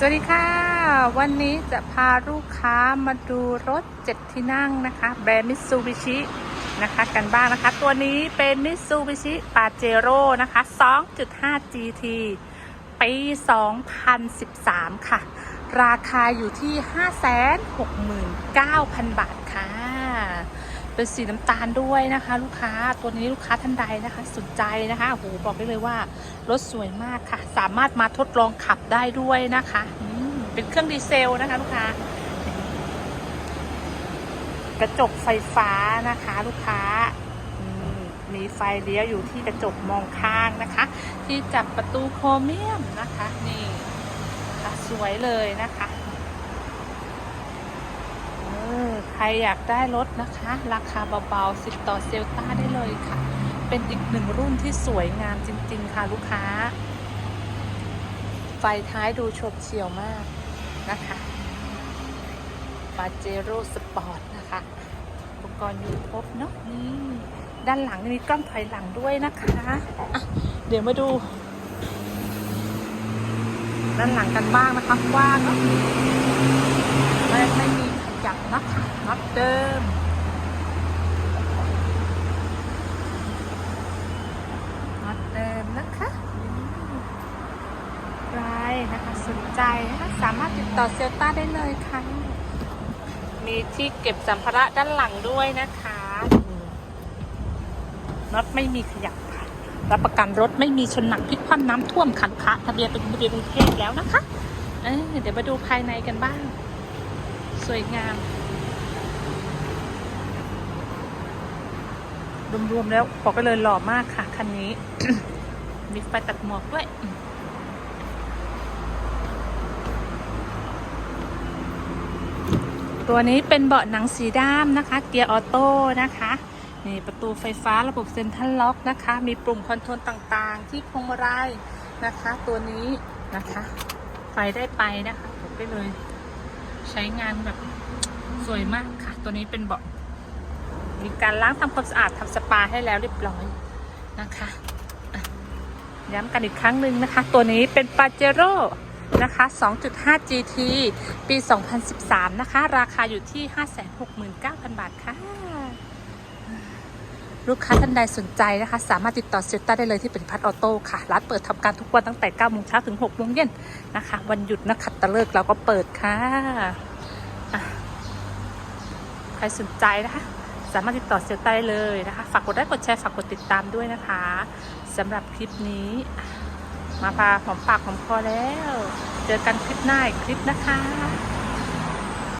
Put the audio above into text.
สวัสดีค่ะ วันนี้จะพาลูกค้ามาดูรถเจ็ดที่นั่งนะคะ แบรนด์มิตซูบิชินะคะกันบ้างนะคะ ตัวนี้เป็นมิตซูบิชิปาเจโร่นะคะ 2.5 GT ปี 2013 ค่ะ ราคาอยู่ที่ 569,000 บาทค่ะ เป็นสีน้ำตาลด้วยนะคะ ลูกค้าตัวนี้ลูกค้าท่านใดนะคะ สนใจนะคะโอ้โหบอกได้เลยว่ารถสวยมากค่ะ สามารถมาทดลองขับได้ด้วยนะคะเป็นเครื่องดีเซลนะคะ ลูกค้ากระจกไฟฟ้านะคะ ลูกค้ามีไฟเลี้ยวอยู่ที่กระจกมองข้างนะคะ ที่จับประตูโครเมียมนะคะ นี่ค่ะสวยเลยนะคะ ออใครอยากได้รถนะคะ ราคาเบาๆสิบต่อเซลต้าได้เลยค่ะ เป็นอีกหนึ่งรุ่นที่สวยงามจริง ๆ ค่ะลูกค้า ไฟท้ายดูโฉบเฉี่ยวมากนะคะปาเจโร่สปอร์ตนะคะอุปกรณ์อยู่ครบเนาะนี่ด้านหลังมีกล้องถอยหลังด้วยนะคะะเดี๋ยวมาดู ด้านหลังกันบ้างนะคะกว้างเนาะไม่ไม่มี ขยับนะคะน็อตเดิม น็อตเดิมนะคะใครนะคะสนใจนะคะสามารถติดต่อเซลต้าได้เลยค่ะ มีที่เก็บสัมภาระด้านหลังด้วยนะคะน็อตไม่มีขยับค่ะ รับประกันรถไม่มีชนหนักพลิกคว่ำน้ำท่วมขันคะทะเบียนเป็นทะเบียนกรุงเทพแล้วนะคะเเดี๋ยวมาดูภายในกันบ้าง สวยงาม รวมๆแล้วบอกไปเลยหล่อมากค่ะ คันนี้ มีไฟตัดหมอกด้วยตัวนี้เป็นเบาะหนังสีด้ามนะคะ เกียร์ออโต้นะคะนี่ประตูไฟฟ้าระบบเซ็นทรัลล็อกนะคะ มีปุ่มคอนโทรลต่างๆ ที่พวงมาลัยนะคะ ตัวนี้นะคะ ไฟได้ไปนะคะบอกได้เลย ใช้งานแบบสวยมากค่ะ ตัวนี้เป็นเบาะมีการล้างทำความสะอาดทำสปาให้แล้วเรียบร้อยนะคะย้ำกันอีกครั้งหนึ่งนะคะ ตัวนี้เป็นปาเจโร่นะคะ 2.5 GT ปี 2013 นะคะ ราคาอยู่ที่ 569,000 บาทค่ะ ลูกค้าท่านใดสนใจนะคะ สามารถติดต่อเซลต้าได้เลยที่เป็นพัดออโต้ค่ะร้านเปิดทำการทุกวันตั้งแต่9โมงเช้าถึง6โมงเย็นนะคะ วันหยุดนักขัตฤกษ์เราก็เปิดค่ะะใครสนใจนะคะสามารถติดต่อเซลต้าได้เลยนะคะ ฝากกดไลค์กดแชร์ฝากกดติดตามด้วยนะคะสำหรับคลิปนี้ มาพาหอมปากหอมคอแล้ว เจอกันคลิปหน้าอีกคลิปนะคะ